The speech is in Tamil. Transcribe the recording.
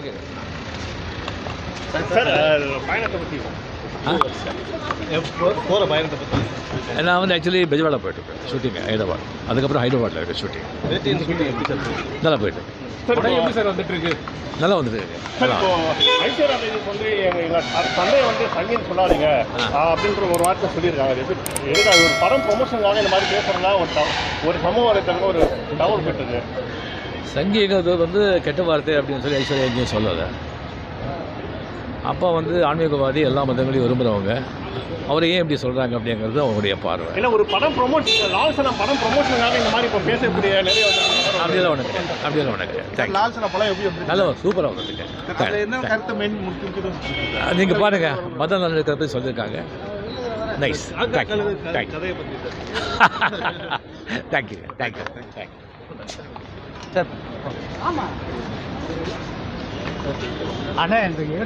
ஓகே சார் பயணத்தை பற்றி போகிற பயணத்தை பற்றி நான் வந்து ஷூட்டிங் ஹைதராபாத் அதுக்கப்புறம் ஹைதராபாத்தில் இருக்குது ஷூட்டிங் நல்லா போயிட்டு நல்லா வந்துட்டு தந்தையை வந்து சங்கின்னு சொல்லாதீங்க அப்படின்ற ஒரு வார்த்தை சொல்லியிருக்காங்க எதுக்கு ஒரு படம் ப்ரொமோஷனுக்காக இந்த மாதிரி பேசுறதுனா ஒரு ஒரு சமூக வலைத்தளம் ஒரு டவர் போயிட்டு சங்கீகிறது வந்து கெட்ட வார்த்தை அப்படின்னு சொல்லி ஐஸ்வர்யா எங்கேயும் சொல்லலை. அப்பா வந்து ஆன்மீகவாதி எல்லா மதங்களையும் விரும்புகிறவங்க அவரை ஏன் இப்படி சொல்கிறாங்க அப்படிங்கிறது அவங்களுடைய பார்வை. ஏன்னா ஒரு படம் ப்ரொமோஷன் லால்சனம் படம் ப்ரொமோஷனுக்காக இந்த மாதிரி இப்போ பேசக்கூடிய நிறைய அப்படியெல்லாம் ஒன்று அப்படியெல்லாம் ஒன்று லால்சன படம் எப்படி நல்லா சூப்பராக வந்துருக்கு நீங்கள் பாருங்கள் மத நல்ல பற்றி சொல்லியிருக்காங்க. Nice thank you thank you thank you thank you thank you ஆமாம் அண்ணா எனக்கு